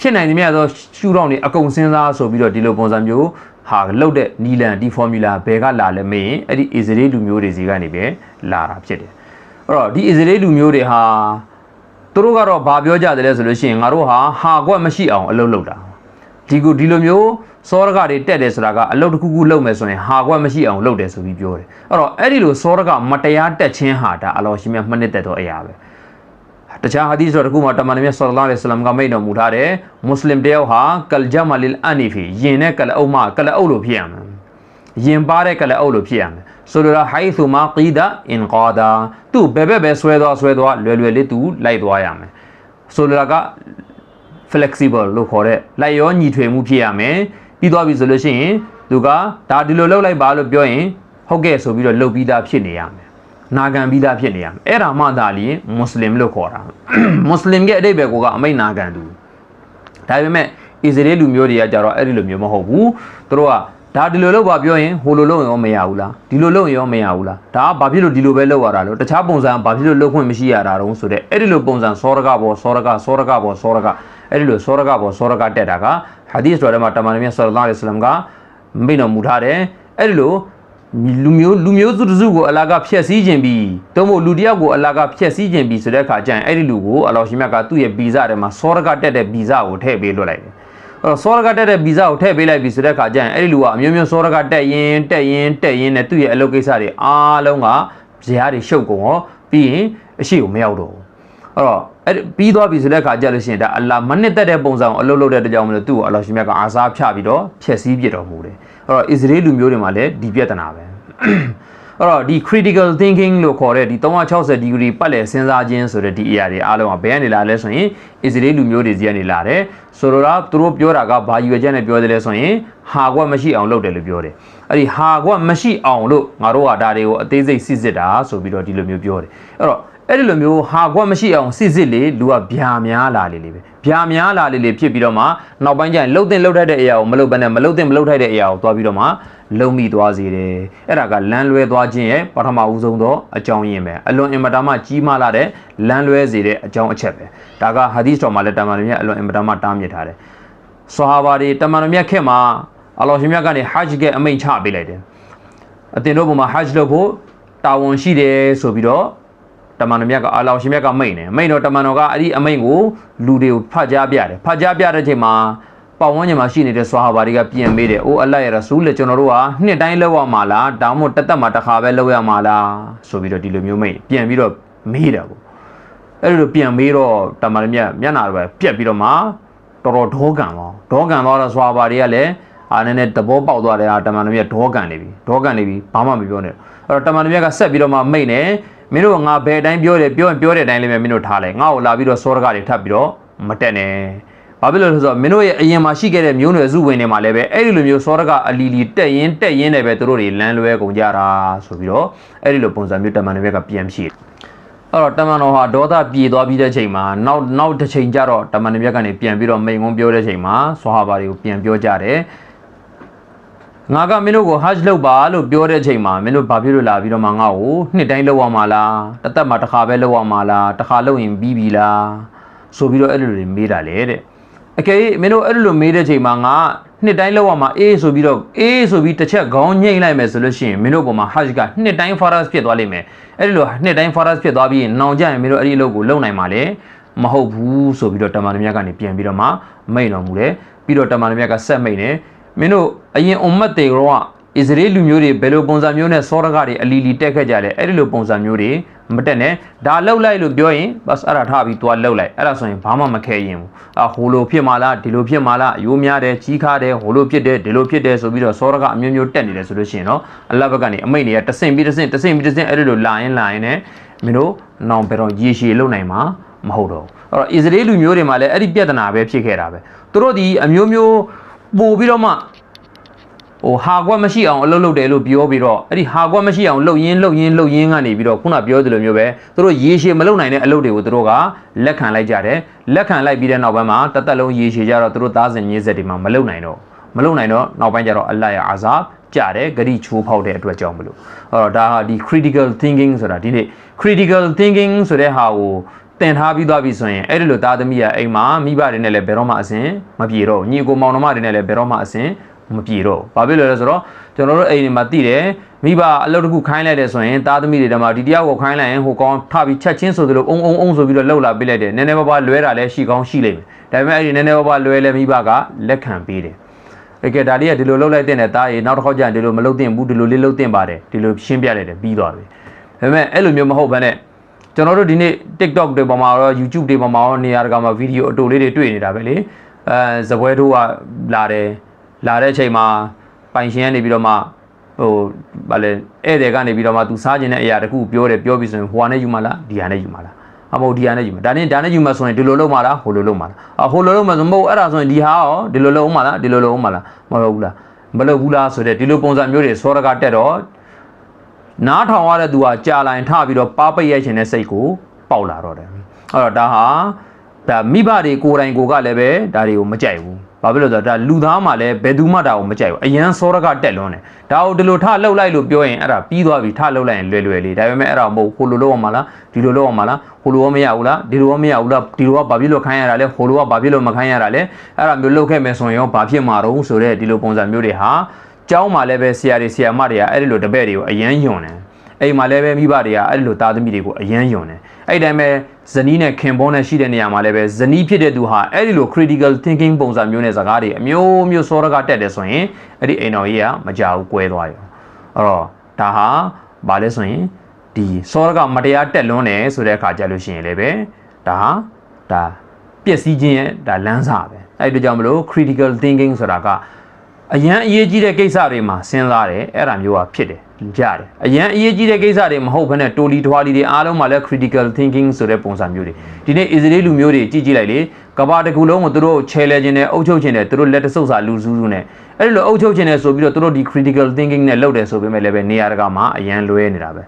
ဖြစ်နိုင်သမျှသောရှုထောင့်တွေအကုန်စဉ်းစားဆိုပြီးတော့ဒီလိုပုံစံမျိုးဟာလောက်တဲ့နီလန်ဒီ formula ဘယ်ကလာလဲမေးရင်အဲ့ဒီ Israel လူမျိုးတွေစီကနေပဲလာတာဖြစ်တယ်အဲ့တော့ဒီ Israel လူမျိုးတွေဟာသူတို့ကတော့ဘာပြောကြတယ်လဲဆိုလို့ရှိရင်ငါတို့ဟာဟာကွက်မရှိအောင်အလုပ်လုပ်တာဒီကူဒီလိုမျိုး စောရကတွေတက်တယ်ဆိုတာကအလုပ်တစ်ခုခုလုပ်မယ်ဆိုရင်ဟာကွက်မရှိအောင်လုပ်တယ်ဆိုပြီးပြောတယ်အဲ့တော့အဲ့ဒီလိုစောရကမတရားတက်ခြင်းဟာဒါအလောရှိမြတ်မှနှစ်သက်တော့အရာပဲတခြားဟာဒီစ်တော်တစ်ခုမှာတမန်တော်မြတ်ဆလ္လာလဟ်အလัยဟိဝါစလမ်ကမိန့်တော်မူထားတယ်မွတ်စလင်တယောက်ဟာကလ်ဂျမလီလ်အနီဖီယင်နဲ့ကလအုပ်မကလအုပ်လို့ဖြစ်ရမယ်ယင်ပါတဲ့ကလအုပ်လို့ဖြစ်ရမယ်ဆိုလိုတာဟိုင်သူမာကီဒါအင်ကာဒါသူ့ဘယ်ဘက်ပဲဆွဲသွားဆွဲသွားလွယ်လွယ်လေးသူလိုက်သွားရမယ်ဆိုလိုတာက flexible လို့ခေါ်တဲ့လိုက်ရောညီထွေမှုဖြစ်ရမယ် ပြီးသွားပြီဆိုလို့ရှိရင်သူကဒါဒီလိုလုပ်လိုက်ပါလို့ပြောရင်ဟုတ်ကဲ့ဆိုပြီးတော့လုပ်ပြီးသားဖြစ်နေရမယ်နာခံပြီးသားဖြစ်နေရမယ်အဲ့ဒါမှသာလျှင်မွတ်စလင်လို့ခေါ်တာမွတ်စလင်ရဲ့အတိတ်ပဲကိုကအမိတ်နာခံသူဒါပေမဲ့အစ္စရေးလူမျိုးတွေကကြတော့အဲ့ဒီလိုမျိုးမဟုတ်ဘူးသူတို့ကဒါဒီလိုလုပ်ပါပြောရင်ဟိုလိုလုပ်ရင်ရောမရဘူးလားဒီလိုလုပ်ရင်ရောမရဘူးလားဒါကဘာဖြစ်လို့ဒီလိုပဲလုပ်ရတာလို့တခြားပုံစံဘာဖြစ်လို့လုပ်ခွင့်မရှိရတာတုံးဆိုတဲ့အဲ့ဒီလိုပုံစံစောရကဘောစောရကစောရကဘောစောရကအဲ့ဒီလိုစောရကဘောစောရကတက်တာက ဟာဒီစ်တော်ထဲမှာတမန်တော်မြတ်ဆလ္လာလဟ်အလัยဟိဝါစလမ်ကမိန့်တော်မူထားတယ်အဲ့ဒီလိုလူမျိုးလူမျိုးစုတစုကိုအလာကဖျက်ဆီးခြင်းပြီးတုံးမို့လူတစ်ယောက်ကိုအလာကဖျက်ဆီးခြင်းပြီးဆိုတဲ့အခါကျရင်အဲ့ဒီလူကိုအလောရှင်မြတ်ကသူ့ရဲ့ဗီဇထဲမှာစောရကတက်တဲ့ဗီဇကိုထည့်ပေးလွှတ်လိုက်တယ်အဲ့တော့စောရကတက်တဲ့ဗီဇကိုထည့်ပေးလိုက်ပြီဆိုတဲ့အခါကျရင်အဲ့ဒီလူကအမျိုးမျိုးစောရကတက်ရင်တက်ရင်တက်ရင်နဲ့သူ့ရဲ့အလုပ်ကိစ္စတွေအားလုံးကဇရာတွေရှုပ်ကုန်ရောပြီးရင်အရှိကိုမရောက်တော့ဘူး အဲ့တော့အဲ့ပြီးသွားပြီဆိုတဲ့အခါကျလို့ရှိရင်ဒါအလာမနစ်သက်တဲ့ပုံစံကိုအလုပ်လုပ်တဲ့တကြောင်မလို့သူ့ကိုအလောရှင်မြတ်ကအာစားဖြပြီးတော့ဖျက်ဆီးပြစ်တော်မူတယ်အဲ့တော့အစ္စရေးလူမျိုးတွေမှာလည်းဒီပြဿနာပဲအဲ့တော့ဒီ critical thinking လို့ခေါ်တဲ့ဒီ360 degree ပတ်လည်စဉ်းစားခြင်းဆိုတဲ့ဒီအရာတွေအားလုံးကဘယ်ကနေလာလဲဆိုရင်အစ္စရေးလူမျိုးတွေစီကနေလာတယ်ဆိုတော့သူတို့ပြောတာကဘာယူရချက်နဲ့ပြောတယ်လဲဆိုရင်ဟာကွက်မရှိအောင်လုပ်တယ်လို့ပြောတယ်အဲ့ဒီဟာကွက်မရှိအောင်လို့ငါတို့ကဒါတွေကိုအသေးစိတ်စစ်စစ်တာဆိုပြီးတော့ဒီလိုမျိုးပြောတယ်အဲ့တော့ အဲ့ဒီလိုမျိုးဟာကွက်မရှိအောင်စစ်စစ်လေလူကဗျာများလာလေလေပဲဗျာများလာလေလေဖြစ်ပြီးတော့မှနောက်ပိုင်းကျရင်လှုပ်တင်လှုပ်ထိုက်တဲ့အရာကိုမလှုပ်ဘဲနဲ့မလှုပ်တင်မလှုပ်ထိုက်တဲ့အရာကိုသွားပြီးတော့မှလုံမိသွားစေတယ်အဲ့ဒါကလမ်းလွဲသွားခြင်းရဲ့ပထမဦးဆုံးသောအကြောင်းရင်းပဲအလွန်အင်မတန်မှကြီးမားလာတဲ့လမ်းလွဲစေတဲ့အကြောင်းအချက်ပဲဒါကဟာဒီစ်တော်မှာလည်းတမန်တော်မြတ်အလွန်အင်မတန်မှတားမြစ်ထားတယ်ဆဟာဘာတွေတမန်တော်မြတ်ခေတ်မှာအလ္လာဟ်ရှင်မြတ်ကနေဟဂျ်ကအမိန့်ချပေးလိုက်တယ်အတင်တို့ဘုံမှာဟဂျ်လုပ်ဖို့တာဝန်ရှိတယ်ဆိုပြီးတော့ တမန်တော်မြတ်ကအလ္လာဟ်ရှင်မြတ်ကမိန့်တယ်မိန့်တော့တမန်တော်ကအဲ့ဒီအမိန့်ကိုလူတွေကိုဖတ်ကြားပြတယ်ဖတ်ကြားပြတဲ့ချိန်မှာပတ်ဝန်းကျင်မှာရှိနေတဲ့ဆွာဟာဘာတွေကပြန်မေးတယ်။အိုးအလ္လာဟ်ရဲ့ရဆူလ်လေကျွန်တော်တို့ကနှစ်တိုင်းလောက်ရမှာလား။ဒါမှမဟုတ်တစ်သက်မှာတစ်ခါပဲလောက်ရမှာလားဆိုပြီးတော့ဒီလိုမျိုးမိတ်ပြန်ပြီးတော့မေးတယ်ပေါ့။အဲ့လိုပြန်မေးတော့တမန်တော်မြတ်မျက်နာတော့ပဲပြက်ပြီးတော့မှတော်တော်ဒေါကန်သွား။ဒေါကန်သွားတော့ဆွာဘာတွေကလည်းအာနည်းနည်းသဘောပေါက်သွားတယ်ဟာတမန်တော်မြတ်ဒေါကန်နေပြီ။ဒေါကန်နေပြီဘာမှမပြောနဲ့။အဲ့တော့တမန်တော်မြတ်ကဆက်ပြီးတော့မှမိတ်နေ မင်းတို့ကငါဘယ်တိုင်းပြောတယ်ပြောရင်ပြောတဲ့အတိုင်းလေးပဲမင်းတို့ထားလိုက်ငါ့ကိုလာပြီးတော့စောရကတွေထပ်ပြီးတော့မတက်နဲ့ဘာဖြစ်လို့လဲဆိုတော့မင်းတို့ရဲ့အရင်မှာရှိခဲ့တဲ့မျိုးနွယ်စုဝင်တွေမှာလည်းပဲအဲ့ဒီလိုမျိုးစောရကအလီလီတက်ရင်တက်ရင်လည်းပဲသူတို့တွေလမ်းလွဲကုန်ကြတာဆိုပြီးတော့အဲ့ဒီလိုပုံစံမျိုးတမန်တော်မြတ်ကပြန်ရှိတယ်အဲ့တော့တမန်တော်ဟာဒေါသပြေသွားပြီးတဲ့ချိန်မှာနောက်နောက်တစ်ချိန်ကျတော့တမန်တော်မြတ်ကနေပြန်ပြီးတော့မိန်ကုန်းပြောတဲ့ချိန်မှာဆွာဟာဘာတွေကိုပြန်ပြောကြတယ် ငါကမင်းတို့ကိုဟဂျ်လုပ်ပါလို့ပြောတဲ့အချိန်မှာမင်းတို့ဘာဖြစ်လို့လာပြီးတော့မှငါ့ကိုနှစ်တိုင်းလုပ်ရမှာလားတစ်သက်မှာတစ်ခါပဲလုပ်ရမှာလားတစ်ခါလုပ်ရင်ပြီးပြီလားဆိုပြီးတော့အဲ့လိုတွေမေးတာလေတဲ့အကယ်၍မင်းတို့အဲ့လိုမေးတဲ့ချိန်မှာငါနှစ်တိုင်းလောက်ရမှာအေးဆိုပြီးတော့အေးဆိုပြီးတစ်ချက်ခေါင်းညှိလိုက်မယ်ဆိုလို့ရှိရင်မင်းတို့ပုံမှာဟဂျ်ကနှစ်တိုင်းဖာရတ်ဖြစ်သွားလိမ့်မယ်အဲ့ဒီလိုနှစ်တိုင်းဖာရတ်ဖြစ်သွားပြီးရင်နောင်ကြရင်မင်းတို့အဲ့ဒီအလုပ်ကိုလုပ်နိုင်မှာလေမဟုတ်ဘူးဆိုပြီးတော့တမန်တော်မြတ်ကနေပြန်ပြီးတော့မှမိန်တော်မူတယ်ပြီးတော့တမန်တော်မြတ်ကဆက်မိန်တယ် မင်းတို့အရင်အွမ်မတ်တွေကတော့အစ္စရေးလူမျိုးတွေဘယ်လိုပုံစံမျိုးနဲ့စောရကတွေအလီလီတက်ခဲ့ကြလဲအဲ့ဒီလိုပုံစံမျိုးတွေမတက်နဲ့ဒါလှုပ်လိုက်လို့ပြောရင်ဘတ်အဲ့ဒါထားပြီးသွားလှုပ်လိုက်အဲ့ဒါဆိုရင်ဘာမှမခဲရင်ဘူးအာဟိုလိုဖြစ်မှာလားဒီလိုဖြစ်မှာလားအယိုးများတယ်ကြီးခါတယ်ဟိုလိုဖြစ်တယ်ဒီလိုဖြစ်တယ်ဆိုပြီးတော့စောရကအမျိုးမျိုးတက်နေတယ်ဆိုလို့ရှိရင်တော့အလဘက်ကနေအမိတ်တွေကတဆင့်ပြီးတဆင့်တဆင့်ပြီးတဆင့်အဲ့ဒီလိုလာရင်လာရင်ねမင်းတို့နောင်ဘယ်တော့ရေရှည်လုံနိုင်မှာမဟုတ်တော့ဘူးအဲ့တော့အစ္စရေးလူမျိုးတွေမှာလည်းအဲ့ဒီပြဿနာပဲဖြစ်ခဲ့တာပဲသူတို့ဒီအမျိုးမျိုး ပို့ပြီးတော့မှဟိုဟာကွက်မရှိအောင်အလုပ်လုပ်တယ်လို့ပြောပြီးတော့အဲ့ဒီဟာကွက်မရှိအောင်လုပ်ရင်းလုပ်ရင်းလုပ်ရင်းကနေပြီးတော့ခုနပြောသလိုမျိုးပဲသူတို့ရေရှည်မလုပ်နိုင်တဲ့အလုပ်တွေကိုသူတို့ကလက်ခံလိုက်ကြတယ်လက်ခံလိုက်ပြီးတဲ့နောက်ပိုင်းမှာတသက်လုံးရေရှည်ကြတော့သူတို့သားစဉ်မြေးဆက်တွေမှာမလုပ်နိုင်တော့မလုပ်နိုင်တော့နောက်ပိုင်းကျတော့အလ္လာဟ်ရဲ့အာဇာကြတယ်ဂရိချိုးဖောက်တဲ့အတွက်ကြောင့်မလို့အဲ့တော့ဒါဟာဒီ critical thinking ဆိုတာဒီနေ့ critical thinking ဆိုတဲ့ဟာကို တင်ထားပြီးသွားပြီဆိုရင်အဲ့ဒီလိုသားသမီးရအိမ်မှာမိဘတွေနဲ့လည်းဘယ်တော့မှအစင်မပြေတော့ညီကိုမောင်နှမတွေနဲ့လည်းဘယ်တော့မှအစင်မပြေတော့ဘာဖြစ်လို့လဲဆိုတော့ကျွန်တော်တို့အိမ်တွေမှာတည်တယ်မိဘအလုပ်တစ်ခုခိုင်းလိုက်တယ်ဆိုရင်သားသမီးတွေတမှာဒီတရားကိုခိုင်းလိုက်ရင်ဟိုကောင်ထပြီးချက်ချင်းဆိုသလိုအုံအုံအုံဆိုပြီးတော့လှုပ်လာပေးလိုက်တယ်နည်းနည်းပါးပါးလွဲတာလည်းရှိကောင်းရှိလိမ့်မယ်ဒါပေမဲ့အဲ့ဒီနည်းနည်းပါးပါးလွဲလဲမိဘကလက်ခံပေးတယ်တကယ်ဒါလေးကဒီလိုလှုပ်လိုက်တဲ့နဲ့သားရေနောက်တစ်ခေါက်ကျရင်ဒီလိုမလှုပ်သင့်ဘူးဒီလိုလေးလှုပ်သင့်ပါတယ်ဒီလိုရှင်းပြလိုက်တယ်ပြီးသွားပြီဒါပေမဲ့အဲ့လိုမျိုးမဟုတ်ဘဲနဲ့ ကျွန်တော်တို့ဒီနေ့ TikTok တွေပေါ်မှာရော YouTube တွေပေါ်မှာရောနေရာတကာမှာဗီဒီယိုအတူလေးတွေတွေ့နေတာပဲလေအဲဇပွဲထိုးကလာတယ်လာတဲ့အချိန်မှာပိုင်ရှင်ကနေပြီးတော့မှဟိုဗာလဲဧည့်သည်ကနေပြီးတော့မှသူစားခြင်းတဲ့အရာတခုပြောတယ်ပြောပြီးဆိုရင်ဟိုဟာနဲ့ယူမလားဒီဟာနဲ့ယူမလားအမဟုတ်ဒီဟာနဲ့ယူမှာဒါနဲ့ဒါနဲ့ယူမှာဆိုရင်ဒီလိုလုပ်မှာလားဟိုလိုလုပ်မှာလားအဟိုလိုလုပ်မှာဆိုမဟုတ်အဲ့ဒါဆိုရင်ဒီဟာရောဒီလိုလုပ်အောင်မှာလားဒီလိုလုပ်အောင်မှာလားမလုပ်ဘူးလားမလုပ်ဘူးလားဆိုတဲ့ဒီလိုပုံစံမျိုးတွေစောရကတက်တော့ နားထောင်ရတဲ့သူကကြာလိုင်ထပြီးတော့ပါပိတ်ရိုက်ခြင်းတဲ့စိတ်ကိုပေါက်လာတော့တယ်အဲ့တော့ဒါဟာဒါမိဘတွေကိုယ်တိုင်ကိုယ်ကလည်းပဲဒါတွေကိုမကြိုက်ဘူးဘာဖြစ်လို့လဲဆိုတော့ဒါလူသားမှလည်းဘယ်သူမှဒါကိုမကြိုက်ဘူးအရန်စောရကတက်လွန်းတယ်ဒါကိုဒီလိုထလှုပ်လိုက်လို့ပြောရင်အဲ့ဒါပြီးသွားပြီထလှုပ်လိုက်ရင်လွယ်လွယ်လေးဒါပေမဲ့အဲ့ဒါမဟုတ်ဟိုလိုလုပ်အောင်မလားဒီလိုလုပ်အောင်မလားဟိုလိုရောမရဘူးလားဒီလိုရောမရဘူးလားဒီလိုကဘာဖြစ်လို့ခိုင်းရတာလဲဟိုလိုကဘာဖြစ်လို့မခိုင်းရတာလဲအဲ့ဒါမျိုးလုပ်ခဲ့မယ်ဆိုရင်ရောဘာဖြစ်မှာတော့ဆိုတဲ့ဒီလိုပုံစံမျိုးတွေဟာ ကျောင်းမှာလည်းပဲဆရာတွေဆရာမတွေကအဲ့ဒီလိုတပည့်တွေကိုအရန်ယွန်တယ်အိမ်မှာလည်းပဲမိဘတွေကအဲ့ဒီလိုသားသမီးတွေကိုအယမ်းယွန်တယ်အဲ့ဒီတိုင်းပဲဇနီးနဲ့ခင်ပွန်းနဲ့ရှိတဲ့နေရာမှာလည်းပဲဇနီးဖြစ်တဲ့သူဟာအဲ့ဒီလို critical thinking ပုံစံမျိုးနဲ့စကားတွေအမျိုးမျိုးစောရကတက်တယ်ဆိုရင်အဲ့ဒီအိမ်တော်ကြီးကမကြောက်ကွဲသွားရောအဲ့တော့ဒါဟာဘာလဲဆိုရင်ဒီစောရကမတရားတက်လွန်းတယ်ဆိုတဲ့အခါကြလို့ရှိရင်လည်းပဲဒါဟာဒါပျက်စီးခြင်းရဲ့ဒါလမ်းစာပဲအဲ့ဒီကြောင့်မလို့ critical thinking ဆိုတာက အရန်အရေးကြီးတဲ့ကိစ္စတွေမှာစဉ်းစားတယ်အဲ့ဒါမျိုးကဖြစ်တယ်ကြတယ်အရန်အရေးကြီးတဲ့ကိစ္စတွေမဟုတ်ဘဲနဲ့တိုလီထွားလီတွေအားလုံးမှာလည်း critical thinking ဆိုတဲ့ပုံစံမျိုးတွေဒီနေ့ Israel လူမျိုးတွေကြည့်ကြည့်လိုက်လေကဘာတစ်ခုလုံးကိုသူတို့ချဲလဲခြင်းနဲ့အုပ်ချုပ်ခြင်းနဲ့သူတို့လက်တဆုပ်စာလူစုစုနဲ့အဲ့ဒီလိုအုပ်ချုပ်ခြင်းနဲ့ဆိုပြီးတော့သူတို့ဒီ critical thinking နဲ့လုပ်တယ်ဆိုပေမဲ့လည်းပဲနေရာတကာမှာအရန်လွဲနေတာပဲ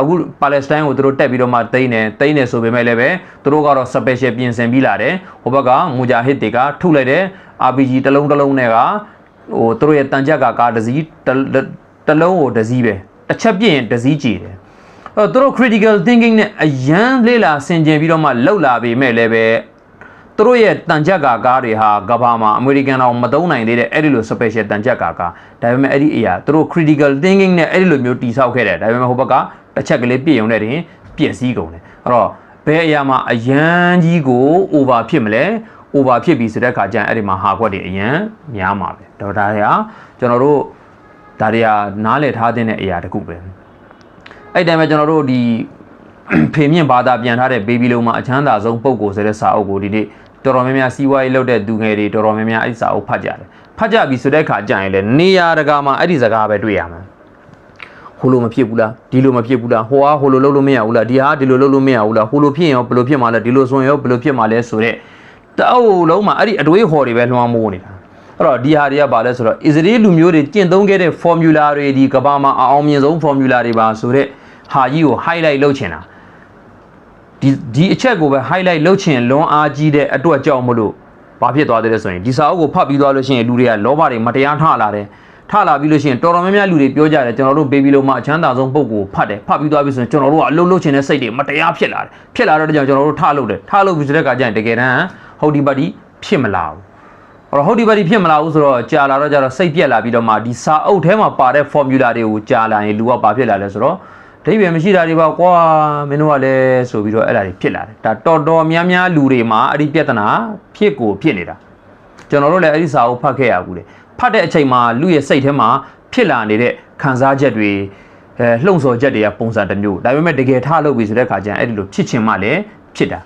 အခုပါလက်စတိုင်းကိုသူတို့တက်ပြီးတော့မှတိမ့်တယ်တိမ့်တယ်ဆိုပေမဲ့လည်းပဲသူတို့ကတော့ special ပြင်ဆင်ပြီးလာတယ်ဟိုဘက်ကမူဂျာဟစ်တွေကထုတ်လိုက်တဲ့ RPG တစ်လုံးတစ်လုံးနဲ့က ဟိုသူတို့ရဲ့တန်ကြပ်ကကားတစ်စီးတစ်လုံးကိုတစ်စီးပဲတစ်ချက်ပြည့်ရင်တစ်စီးကြည်တယ်အဲ့တော့သူတို့ critical thinking နဲ့အရန်လေးလာဆင်ခြင်ပြီးတော့မှလောက်လာပေမဲ့လည်းပဲသူတို့ရဲ့တန်ကြပ်ကာကားတွေဟာကဘာမှာအမေရိကန်တော်မသုံးနိုင်သေးတဲ့အဲ့ဒီလို special တန်ကြပ်ကာကားဒါပေမဲ့အဲ့ဒီအရာသူတို့ critical thinking နဲ့အဲ့ဒီလိုမျိုးတိဆောက်ခဲ့တယ်ဒါပေမဲ့ဟိုဘက်ကတစ်ချက်ကလေးပြည့်ုံတဲ့တင်ပြည့်စည်းကုန်တယ်အဲ့တော့ဘယ်အရာမှာအရန်ကြီးကို over ဖြစ်မလဲ over ဖြစ်ပြီဆိုတဲ့အခါကျရင်အဲ့ဒီမှာဟာခွက်တွေအရန်များမှာပဲတော့ဒါတွေကကျွန်တော်တို့ဒါတွေကနားလည်ထားတဲ့အရာတခုပဲအဲ့တိုင်းပဲကျွန်တော်တို့ဒီဖေမြင့်ဘာသာပြန်ထားတဲ့ဘေဘီလုံးမှာအချမ်းသာဆုံးပုံကိုဆိုတဲ့စာအုပ်ကိုဒီနေ့တော်တော်များများစီးပွားရေးလုပ်တဲ့သူငယ်တွေတော်တော်များများအဲ့ဒီစာအုပ်ဖတ်ကြတယ်ဖတ်ကြပြီဆိုတဲ့အခါကျရင်လည်းနေရာတကာမှာအဲ့ဒီစကားပဲတွေ့ရမှာဟိုလိုမဖြစ်ဘူးလားဒီလိုမဖြစ်ဘူးလားဟိုဟာဟိုလိုလုပ်လို့မရဘူးလားဒီဟာဒီလိုလုပ်လို့မရဘူးလားဟိုလိုဖြစ်ရင်ရောဘယ်လိုဖြစ်မှာလဲဒီလိုဆိုရင်ရောဘယ်လိုဖြစ်မှာလဲဆိုတဲ့ တအုပ်လုံးမှာအဲ့ဒီအတွေးဟော်တွေပဲလွှမ်းမိုးနေတာအဲ့တော့ဒီဟာတွေကဘာလဲဆိုတော့ Israel လူမျိုးတွေကျင့်သုံးခဲ့တဲ့ formula တွေဒီကမ္ဘာမှာအအောင်မြင်ဆုံး formula တွေပါဆိုတဲ့ဟာကြီးကို highlight လုပ်ချင်တာဒီဒီအချက်ကိုပဲ highlight လုပ်ချင်လွန်အားကြီးတဲ့အတွက်ကြောင့်မလို့ဘာဖြစ်သွားသေးလဲဆိုရင်ဒီစာအုပ်ကိုဖတ်ပြီးသွားလို့ရှိရင်လူတွေကလောဘတွေမတရားထလာတယ်ထလာပြီးလို့ရှိရင်တော်တော်များများလူတွေပြောကြတယ်ကျွန်တော်တို့ဘေဘီလုံးမှာအချမ်းသာဆုံးပုံကိုဖတ်တယ်ဖတ်ပြီးသွားပြီဆိုရင်ကျွန်တော်တို့ကအလုပ်လုပ်ချင်တဲ့စိတ်တွေမတရားဖြစ်လာတယ်ဖြစ်လာတော့ကြောင့်ကျွန်တော်တို့ထလုပ်တယ်ထလုပ်ပြီးဆိုတဲ့အခါကျရင်တကယ်တမ်း ဟုတ်ဒီပါတီဖြစ်မလာဘူးအဲ့တော့ဟုတ်ဒီပါတီဖြစ်မလာဘူးဆိုတော့ကြာလာတော့ကျတော့စိတ်ပြက်လာပြီးတော့မှဒီစာအုပ်ထဲမှာပါတဲ့ formula တွေကိုကြာလာရင်လူကဘာဖြစ်လာလဲဆိုတော့ဒိဗေမရှိတာတွေပါကွာမင်းတို့ကလည်းဆိုပြီးတော့အဲ့ဒါတွေဖြစ်လာတယ်ဒါတော်တော်များများလူတွေမှာအဲ့ဒီပြဿနာဖြစ်ကိုဖြစ်နေတာကျွန်တော်တို့လည်းအဲ့ဒီစာအုပ်ဖတ်ခဲ့ရဘူးလေဖတ်တဲ့အချိန်မှာလူရဲ့စိတ်ထဲမှာဖြစ်လာနေတဲ့ခံစားချက်တွေအဲလှုံ့ဆော်ချက်တွေကပုံစံတစ်မျိုးဒါပေမဲ့တကယ်ထားလို့ပြီဆိုတဲ့ခါကျရင်အဲ့ဒီလိုဖြစ်ချင်မှလည်းဖြစ်တာ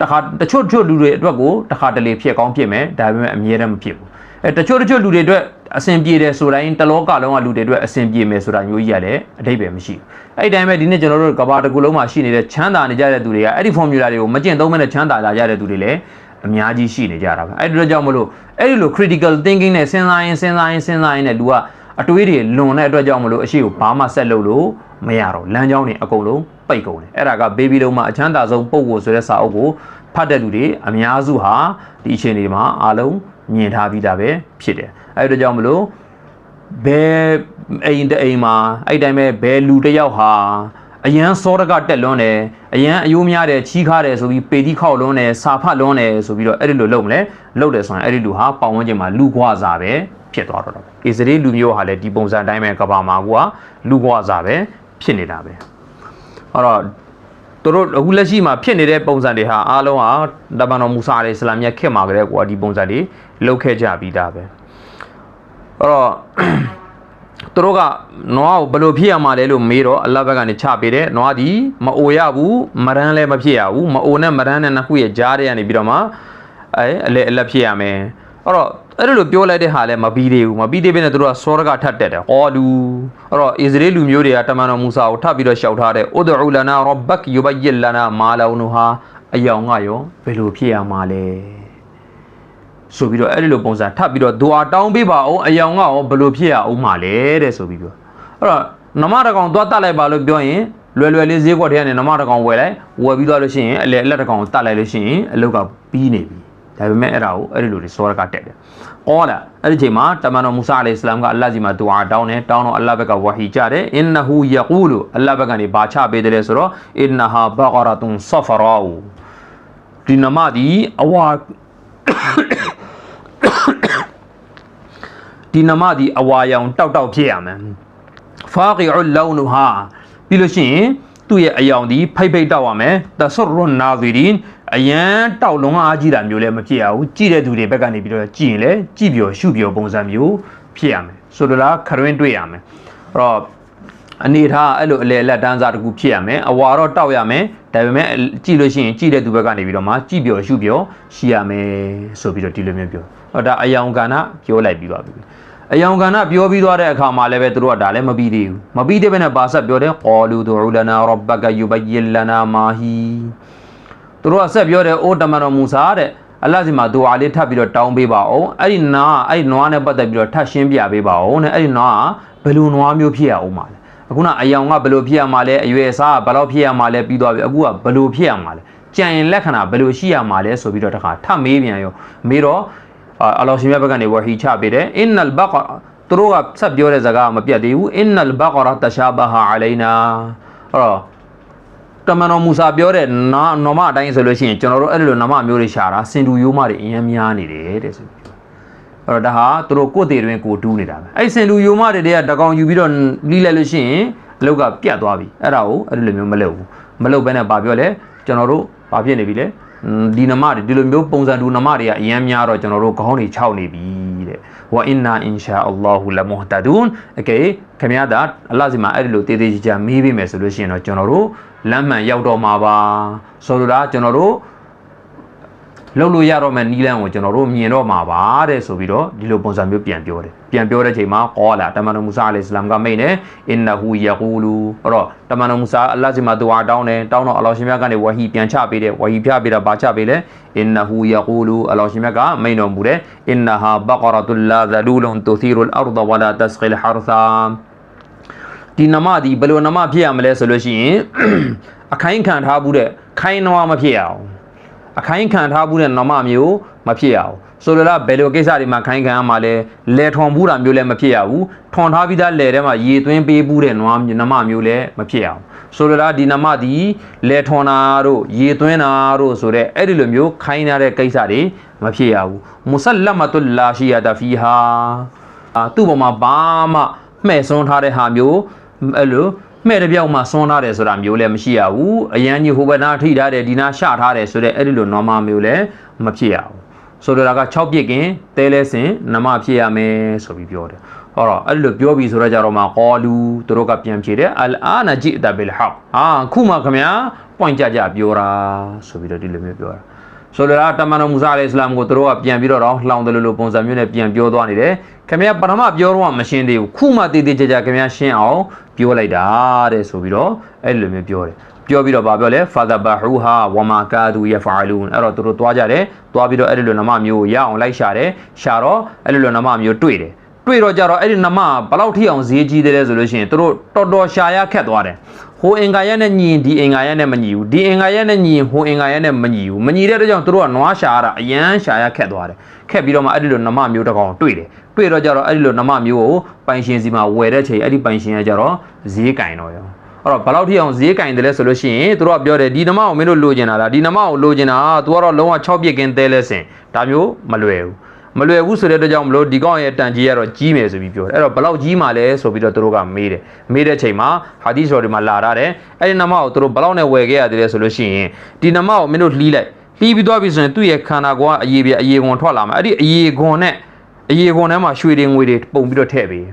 တခါတချို့တချို့လူတွေအတွက်ကိုတခါတလေဖြစ်ကောင်းဖြစ်မယ်ဒါပေမဲ့အမြဲတမ်းမဖြစ်ဘူးအဲတချို့တချို့လူတွေအတွက်အဆင်ပြေတယ်ဆိုတိုင်းတလောကလုံးကလူတွေအတွက်အဆင်ပြေမယ်ဆိုတာမျိုးကြီးရတယ်အတိတ်ပဲမရှိဘူးအဲ့ဒီတိုင်းပဲဒီနေ့ကျွန်တော်တို့ကဘာတစ်ခုလုံးမှာရှိနေတဲ့ချမ်းသာနေကြတဲ့သူတွေကအဲ့ဒီ formula တွေကိုမကျင့်သုံးမဲ့ချမ်းသာလာကြတဲ့သူတွေလည်းအများကြီးရှိနေကြတာပဲအဲ့ဒီတော့ကြောင့်မလို့အဲ့ဒီလို critical thinking နဲ့စဉ်းစားရင်စဉ်းစားရင်စဉ်းစားရင်လည်းလူကအတွေးတွေလွန်တဲ့အတွက်ကြောင့်မလို့အရှိကိုဘာမှဆက်လုပ်လို့မရတော့လမ်းကြောင်းတွေအကုန်လုံး ပိတ်ကုန်တယ်အဲ့ဒါက baby လုံးမှာအချမ်းသာဆုံးပုံကိုဆိုတဲ့စာအုပ်ကိုဖတ်တဲ့လူတွေအများစုဟာဒီအခြေအနေမှာအားလုံးမြင်ထားပြီးသားပဲဖြစ်တယ်အဲ့ဒီတော့ကြောင့်မလို့ဘယ်အိမ်တအိမ်မှာအဲ့တိုင်းပဲဘယ်လူတစ်ယောက်ဟာအရန်စောရကတက်လွန်းတယ်အရန်အယိုးများတယ်ချီးခါတယ်ဆိုပြီးပေတိခောက်လွန်းတယ်စာဖတ်လွန်းတယ်ဆိုပြီးတော့အဲ့ဒီလိုလုပ်မလဲလုပ်တယ်ဆိုရင်အဲ့ဒီလူဟာပတ်ဝန်းကျင်မှာလူခွာစာပဲဖြစ်သွားတော့တာပဲအစ္စရေးလူမျိုးဟာလည်းဒီပုံစံအတိုင်းပဲကဘာမှာကွာလူဘွားစားပဲဖြစ်နေတာပဲ အဲ့တော့သူတို့အခုလက်ရှိမှာဖြစ်နေတဲ့ပုံစံတွေဟာအားလုံးဟာတမန်တော်မူဆာအလိုင်စလမ်ရဲ့ခေတ်မှာကလေးကွာဒီပုံစံတွေလောက်ခဲ့ကြပြီးသားပဲအဲ့တော့သူတို့ကနွားကိုဘယ်လိုဖြစ်ရမှာလဲလို့မေးတော့အလ္လာဟ်ဘက်ကနေချပေးတယ်နွားဒီမအိုရဘူးမရန်းလည်းမဖြစ်ရဘူးမအိုနဲ့မရန်းနဲ့နှစ်ခုရဲ့ကြားထဲကနေပြီးတော့မှအဲအလဲအလက်ဖြစ်ရမယ် အဲ့တော့အဲ့လိုပြောလိုက်တဲ့ဟာလည်းမပြီးသေးဘူးမပြီးသေးဘဲနဲ့သူတို့ကစောရကထတ်တက်တယ်အော်လူအဲ့တော့အစ္စရေးလူမျိုးတွေကတမန်တော်မူဆာကိုထပ်ပြီးတော့ရှောက်ထားတယ်ဥဒူလနာရဘတ်ယူဘယလနာမာလောင်နူဟာအယောင်ကရောဘယ်လိုဖြစ်ရမှာလဲဆိုပြီးတော့အဲ့ဒီလိုပုံစံထပ်ပြီးတော့ဒူအာတောင်းပေးပါအောင်အယောင်ကရောဘယ်လိုဖြစ်ရအောင်မှာလဲတဲ့ဆိုပြီးပြောအဲ့တော့နမတကောင်သွားတတ်လိုက်ပါလို့ပြောရင်လွယ်လွယ်လေးဈေးကွက်ထဲကနေနမတကောင်ဝယ်လိုက်ဝယ်ပြီးသွားလို့ရှိရင်အလက်အလက်တကောင်ကိုတတ်လိုက်လို့ရှိရင်အလုတ်ကပြီးနေပြီ ဒါပေမဲ့အဲ့ဒါကိုအဲ့ဒီလိုတွေစောရကတက်တယ်။အော်လာအဲ့ဒီချိန်မှာတမန်တော်မူဆာအလိုင်စလမ်ကအလ္လာဟ်ကြီးမှာဒူအာတောင်းတယ်တောင်းတော့အလ္လာဟ်ဘက်ကဝဟီကြတယ်အင်နဟူယကူလူအလ္လာဟ်ဘက်ကနေဘာချပေးတယ်လဲဆိုတော့အင်နဟာဘဂရတုန်ဆဖရာူဒီနမဒီအဝါဒီနမဒီအဝါရောင်တောက်တောက်ဖြစ်ရမယ်ဖာကီအူလောင်နူဟာပြီးလို့ရှိရင်သူ့ရဲ့အယောင်ဒီဖိတ်ဖိတ်တောက်ရမယ်တဆရွန်နာဇီရင် အရန်တောက်လုံးအားကြီးတာမျိုးလည်းမဖြစ်ရဘူးကြည့်တဲ့သူတွေဘက်ကနေပြီးတော့ကြည့်ရင်လည်းကြည့်ပြောရှုပြောပုံစံမျိုးဖြစ်ရမယ်ဆိုလိုလားခရွင်းတွေ့ရမယ်အဲ့တော့အနေထားအဲ့လိုအလေလက်တန်းစားတစ်ခုဖြစ်ရမယ်အဝါတော့တောက်ရမယ်ဒါပေမဲ့ကြည့်လို့ရှိရင်ကြည့်တဲ့သူဘက်ကနေပြီးတော့မှကြည့်ပြောရှုပြောရှိရမယ်ဆိုပြီးတော့ဒီလိုမျိုးပြောဟောဒါအယောင်ကဏ္ဍပြောလိုက်ပြီးသွားပြီအယောင်ကဏ္ဍပြောပြီးသွားတဲ့အခါမှာလည်းပဲသူတို့ကဒါလည်းမပြီးသေးဘူးမပြီးသေးဘဲနဲ့ပါဆက်ပြောတယ်ကောလူဒူလနာရဘကယူဘယလနာမာဟီ သူတို့ကဆက်ပြောတယ်အိုးတမန်တော်မူဆာတဲ့အလ္လာဟ်စီမှာဒူအာလေးထပ်ပြီးတော့တောင်းပေးပါအောင်အဲ့ဒီနာအဲ့ဒီနွားနဲ့ပတ်သက်ပြီးတော့ထပ်ရှင်းပြပေးပါအောင်တဲ့အဲ့ဒီနွားကဘယ်လိုနွားမျိုးဖြစ်ရအောင်ပါလဲအခုနအယောင်ကဘယ်လိုဖြစ်ရမှာလဲအရွယ်စားကဘယ်လောက်ဖြစ်ရမှာလဲပြီးသွားပြီအခုကဘယ်လိုဖြစ်ရမှာလဲကြံရင်လက္ခဏာဘယ်လိုရှိရမှာလဲဆိုပြီးတော့တခါထပ်မေးပြန်ရောမေးတော့အလ္လာဟ်ရှင်မြတ်ဘက်ကနေဝဟီချပေးတယ်အင်နလ်ဘကသူတို့ကဆက်ပြောတဲ့စကားမပြတ်သေးဘူးအင်နလ်ဘကရတရှာဘဟာအလိုင်နာအဲ့တော့ တမန်တော်မူဆာပြောတဲ့နာနော်မအတိုင်းဆိုလို့ရှိရင်ကျွန်တော်တို့အဲ့လိုနမမျိုးတွေရှာတာစင်တူရိုးမတွေအရင်များနေတယ်တဲ့ဆိုပြီးအဲ့တော့ဒါဟာသူတို့ကိုယ့်တေတွင်ကိုတူးနေတာပဲအဲ့စင်တူရိုးမတွေတည်းကတကောင်ယူပြီးတော့လီးလိုက်လို့ရှိရင်အလုတ်ကပြတ်သွားပြီအဲ့ဒါကိုအဲ့လိုမျိုးမလုပ်ဘူးမလုပ်ဘဲနဲ့ဗာပြောလဲကျွန်တော်တို့ဗာဖြစ်နေပြီလေ ဒီနမတွေဒီလိုမျိုးပုံစံတူနမတွေကအရင်များတော့ကျွန်တော်တို့ခေါင်းတွေခြောက်နေပြီတဲ့ဝအင်နာအင်ရှာအလ္လာဟူလမုဟတဒွန်အကေခင်ဗျားဒါအလ္လာဟ်စီမှာအဲ့ဒီလိုတည်တည်ကြကြမေးပေးမယ်ဆိုလို့ရှိရင်တော့ကျွန်တော်တို့လမ်းမှန်ရောက်တော့မှာပါဆိုလိုတာကျွန်တော်တို့ လှုပ်လို့ရတော့မယ့်နီးလန်းကိုကျွန်တော်တို့မြင်တော့မှာပါတဲ့ဆိုပြီးတော့ဒီလိုပုံစံမျိုးပြန်ပြောတယ်ပြန်ပြောတဲ့ချိန်မှာကောလာတမန်တော်မူဆာအလိုင်စလမ်ကမိတ်နေအင်နဟူယကူလူအဲ့တော့တမန်တော်မူဆာအလ္လာဟ်စီမှာဒူအာတောင်းတယ်တောင်းတော့အလ္လာဟ်ရှင်မြတ်ကနေဝဟီပြန်ချပေးတယ်ဝဟီပြပေးတာဘာချပေးလဲအင်နဟူယကူလူအလ္လာဟ်ရှင်မြတ်ကမိတ်တော်မူတယ်အင်နဟာဘကရတုလာဇလူလွန်တူသီရူလ်အာရဒဝလာတစခီလ်ဟာရသာဒီနမဒီဘယ်လိုနမဖြစ်ရမလဲဆိုလို့ရှိရင်အခိုင်းခံထားဘူးတဲ့ခိုင်းနွားမဖြစ်ရအောင် အခိုင်းခံထားဘူးတဲ့နမမျိုးမဖြစ်ရအောင်ဆိုလိုလားဘယ်လိုကိစ္စတွေမှာခိုင်းခံရမှာလဲလဲထွန်ဘူးတာမျိုးလည်းမဖြစ်ရဘူးထွန်ထားပြီးသားလဲထဲမှာရေသွင်းပေးဘူးတဲ့နွားနမမျိုးလည်းမဖြစ်ရအောင်ဆိုလိုလားဒီနမဒီလဲထွန်တာတို့ရေသွင်းတာတို့ဆိုတဲ့အဲ့ဒီလိုမျိုးခိုင်းရတဲ့ကိစ္စတွေမဖြစ်ရဘူးမုဆလမတုလာရှိယတာဖီဟာအာသူ့ပေါ်မှာဘာမှမှဲ့စွန်းထားတဲ့ဟာမျိုးအဲ့လို မဲ့တစ်ပြောက်မှစွန်းထားတယ်ဆိုတာမျိုးလည်းမရှိရဘူးအရန်ကြီးဟိုဘက်နာထိထားတယ်ဒီနာရှထားတယ်ဆိုတဲ့အဲ့ဒီလို normal မျိုးလည်းမဖြစ်ရဘူးဆိုတော့က6ပြစ်ကင်တဲလဲစင်နမဖြစ်ရမယ်ဆိုပြီးပြောတယ်ဟောတော့အဲ့လိုပြောပြီးဆိုတော့ကြတော့မှကောလူသူတို့ကပြန်ဖြေတယ်အလအာနဂျီတဘီလ်ဟက်ဟာခုမှခမညာပွင့်ကြကြပြောတာဆိုပြီးတော့ဒီလိုမျိုးပြောတာ ဆိုတော့တမန်တော်မူဆာအလိုင်စလမ်ကိုသူတို့ကပြန်ပြီးတော့လှောင်တယ်လို့လို့ပုံစံမျိုးနဲ့ပြန်ပြောသွားနေတယ်ခင်ဗျာပထမပြောတော့မရှင်းသေးဘူးခုမှတည်တည်ကြကြခင်ဗျာရှင်းအောင်ပြောလိုက်တာတဲ့ဆိုပြီးတော့အဲ့လိုမျိုးပြောတယ်ပြောပြီးတော့ဗာပြောလဲ father bahuha wa ma kadu yafalun အဲ့တော့သူတို့သွားကြတယ်သွားပြီးတော့အဲ့ဒီလိုနမမျိုးကိုရအောင်လိုက်ရှာတယ်ရှာတော့အဲ့ဒီလိုနမမျိုးတွေ့တယ်တွေ့တော့ကြတော့အဲ့ဒီနမဘလောက်ထိအောင်ဈေးကြီးတယ်လဲဆိုလို့ရှိရင်သူတို့တော်တော်ရှာရခက်သွားတယ် ဟိုအင်္ဂါရက်နဲ့ညီရင်ဒီအင်္ဂါရက်နဲ့မညီဘူးဒီအင်္ဂါရက်နဲ့ညီရင်ဟိုအင်္ဂါရက်နဲ့မညီဘူးမညီတဲ့အတွက်ကြောင့်သူတို့ကနွားရှာရတာအရန်ရှာရခက်သွားတယ်ခက်ပြီးတော့မှအဲ့ဒီလိုနမမျိုးတစ်ကောင်တွေ့တယ်တွေ့တော့ကြတော့အဲ့ဒီလိုနမမျိုးကိုပိုင်ရှင်စီမှာဝယ်တဲ့ချိန်အဲ့ဒီပိုင်ရှင်ကကြတော့ဈေးကင်တော့ရောအဲ့တော့ဘယ်လောက်ထိအောင်ဈေးကင်တယ်လဲဆိုလို့ရှိရင်သူတို့ကပြောတယ်ဒီနမကိုမင်းတို့လိုချင်တာလားဒီနမကိုလိုချင်တာ तू ကတော့လုံးဝ6ပြစ်ကင်းသေးလဲစင်ဒါမျိုးမလွယ်ဘူး မမလွယ်ဘူးဆိုတဲ့အတွက်ကြောင့်မလို့ဒီကောင်ရဲ့တန်ကြီးကတော့ကြီးမယ်ဆိုပြီးပြောတယ်အဲ့တော့ဘယ်လောက်ကြီးမှလဲဆိုပြီးတော့သူတို့ကမေးတယ်မေးတဲ့ချိန်မှာဟာဒီဆော်ဒီမှာလာထားတယ်အဲ့ဒီနမကိုသူတို့ဘယ်လောက်နဲ့ဝယ်ခဲ့ရသေးလဲဆိုလို့ရှိရင်ဒီနမကိုမင်းတို့လှီးလိုက်လှီးပြီးသွားပြီဆိုရင်သူ့ရဲ့ခန္ဓာကိုယ်ကအရေးပြအရေးခွန်ထွက်လာမှာအဲ့ဒီအရေးခွန်နဲ့အရေးခွန်ထဲမှာရွှေတွေငွေတွေပုံပြီးတော့ထည့်ပေး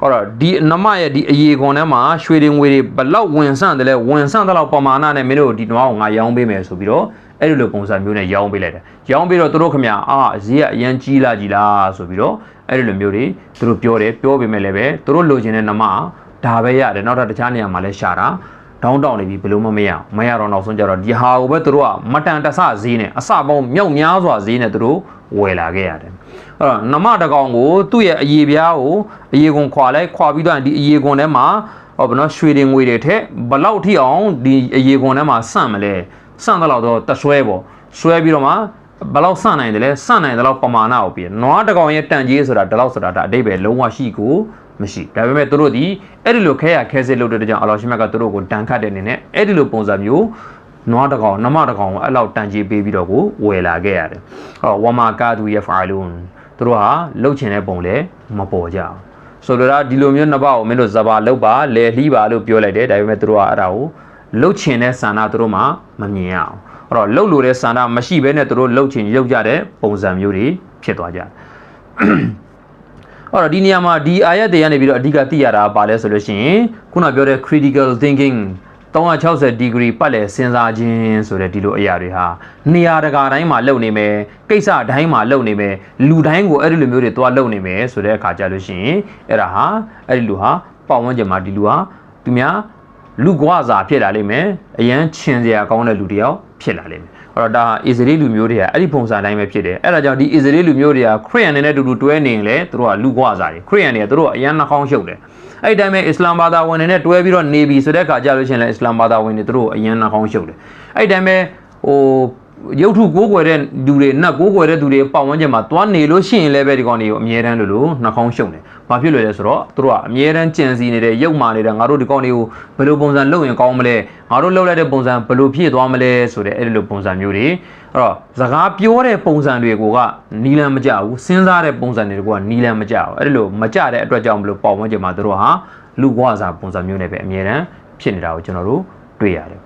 ဟောတော့ဒီနမရဲ့ဒီအရေခွန်ထဲမှာရွှေတွေငွေတွေဘလောက်ဝင်ဆန့်တယ်လဲဝင်ဆန့်တဲ့လောက်ပမာဏနဲ့မင်းတို့ဒီနွားကိုငါရောင်းပေးမယ်ဆိုပြီးတော့အဲ့ဒီလိုပုံစံမျိုးနဲ့ရောင်းပေးလိုက်တယ်ရောင်းပြီးတော့သူတို့ခမညာအာဈေးကအရန်ကြီးလာကြီးလားဆိုပြီးတော့အဲ့ဒီလိုမျိုးတွေသူတို့ပြောတယ်ပြောပေမဲ့လည်းပဲသူတို့လိုချင်တဲ့နမဒါပဲရတယ်နောက်တော့တခြားနေရာမှာလည်းရှာတာတောင်းတောင်းနေပြီဘယ်လို့မှမရအောင်မရတော့နောက်ဆုံးကြတော့ဒီဟာကိုပဲသူတို့ကမတန်တဆဈေးနဲ့အစပေါင်းမြောက်များစွာဈေးနဲ့သူတို့ဝယ်လာခဲ့ရတယ် အဲ့တော့နမတကောင်ကိုသူ့ရဲ့အရေပြားကိုအရေကွန်ခွာလိုက်ခွာပြီးတော့ဒီအရေကွန်ထဲမှာဟောဘနော်ရွှေတွေငွေတွေထက်ဘလောက်ထိအောင်ဒီအရေကွန်ထဲမှာစန့်မလဲစန့်တော့တော့တဆွဲပေါ့ဆွဲပြီးတော့မှဘလောက်စန့်နိုင်တယ်လဲစန့်နိုင်တယ်လို့ပမာဏကိုပြီးနွားတကောင်ရဲ့တန်ကြီးဆိုတာဒီလောက်ဆိုတာဒါအတိတ်ပဲလုံးဝရှိကိုမရှိဒါပေမဲ့သူတို့ဒီအဲ့ဒီလိုခဲရခဲစစ်လုပ်တဲ့ကြောင့်အလောရှိမြတ်ကသူတို့ကိုတန်ခတ်တဲ့အနေနဲ့အဲ့ဒီလိုပုံစံမျိုးနွားတကောင်နမတကောင်ကိုအဲ့လောက်တန်ကြီးပေးပြီးတော့ကိုဝယ်လာခဲ့ရတယ်ဟောဝမာကာဒူယဖာလူန် သူတို့ဟာလှုပ်ချင်တဲ့ပုံလဲမပေါ်ကြဘူးဆိုလိုတာဒီလိုမျိုးနှစ်ပါးကိုမင်းတို့ဇဘာလှုပ်ပါလဲလှီးပါလို့ပြောလိုက်တယ်ဒါပေမဲ့သူတို့ကအဲ့ဒါကိုလှုပ်ချင်တဲ့ဆန္ဒသူတို့မှမမြင်ရအောင်အဲ့တော့လှုပ်လို့တဲ့ဆန္ဒမရှိဘဲနဲ့သူတို့လှုပ်ချင်ရုပ်ကြတဲ့ပုံစံမျိုးတွေဖြစ်သွားကြတယ်အဲ့တော့ဒီနေရာမှာဒီအာယတ်တွေကနေပြီးတော့အဓိကသိရတာပါလဲဆိုလို့ရှိရင်ခုနပြောတဲ့ critical thinking 360 degree ပတ်လည်စဉ်းစားခြင်းဆိုတဲ့ဒီလိုအရာတွေဟာနေရာတကာတိုင်းမှာလုပ်နေမယ်ကိစ္စတိုင်းမှာလုပ်နေမယ်လူတိုင်းကိုအဲ့ဒီလိုမျိုးတွေသွားလုပ်နေမယ်ဆိုတဲ့အခါကြလို့ရှိရင်အဲ့ဒါဟာအဲ့ဒီလူဟာပတ်ဝန်းကျင်မှာဒီလူဟာသူများလူကွာစာဖြစ်လာလိမ့်မယ်အရန်ချင်စရာကောင်းတဲ့လူတစ်ယောက်ဖြစ်လာလိမ့်မယ်အဲ့ တော့ဒါဟာအစ္စရေးလူမျိုးတွေကအဲ့ဒီပုံစံတိုင်းပဲဖြစ်တယ်အဲ့ဒါကြောင့်ဒီအစ္စရေးလူမျိုးတွေကခရစ်ယာန်တွေနဲ့အတူတူတွဲနေရင်လေသူတို့ကလူကွာစာတွေခရစ်ယာန်တွေကသူတို့ကအရန်နှာခေါင်းရှုပ်တယ်အဲ့ဒီတိုင်းပဲအစ္စလာမ်ဘာသာဝင်တွေနဲ့တွဲပြီးတော့နေပြီဆိုတဲ့အခါကြလို့ရှိရင်လည်းအစ္စလာမ်ဘာသာဝင်တွေသူတို့အရန်နှာခေါင်းရှုပ်တယ်အဲ့ဒီတိုင်းပဲဟို ရုပ်ထုကိုးကွယ်တဲ့လူတွေနတ်ကိုးကွယ်တဲ့သူတွေပတ်ဝန်းကျင်မှာသွားနေလို့ရှိရင်လည်းပဲဒီကောင်တွေကိုအမြဲတမ်းလို့လို့နှာခေါင်းရှုပ်တယ်။ဘာဖြစ်လို့လဲဆိုတော့သူတို့ကအမြဲတမ်းကြံစီနေတဲ့ရုပ်မာနေတဲ့ငါတို့ဒီကောင်တွေကိုဘယ်လိုပုံစံလုပ်ရင်ကောင်းမလဲငါတို့လုပ်လိုက်တဲ့ပုံစံဘယ်လိုဖြည့်သွားမလဲဆိုတဲ့အဲ့ဒီလိုပုံစံမျိုးတွေအဲ့တော့စကားပြောတဲ့ပုံစံတွေကိုကနီလန်မကြဘူးစဉ်းစားတဲ့ပုံစံတွေကနီလန်မကြဘူးအဲ့ဒီလိုမကြတဲ့အတွက်ကြောင့်မလို့ပတ်ဝန်းကျင်မှာသူတို့ဟာလူကွာစာပုံစံမျိုးနဲ့ပဲအမြဲတမ်းဖြစ်နေတာကိုကျွန်တော်တို့တွေ့ရတယ်ပေါ့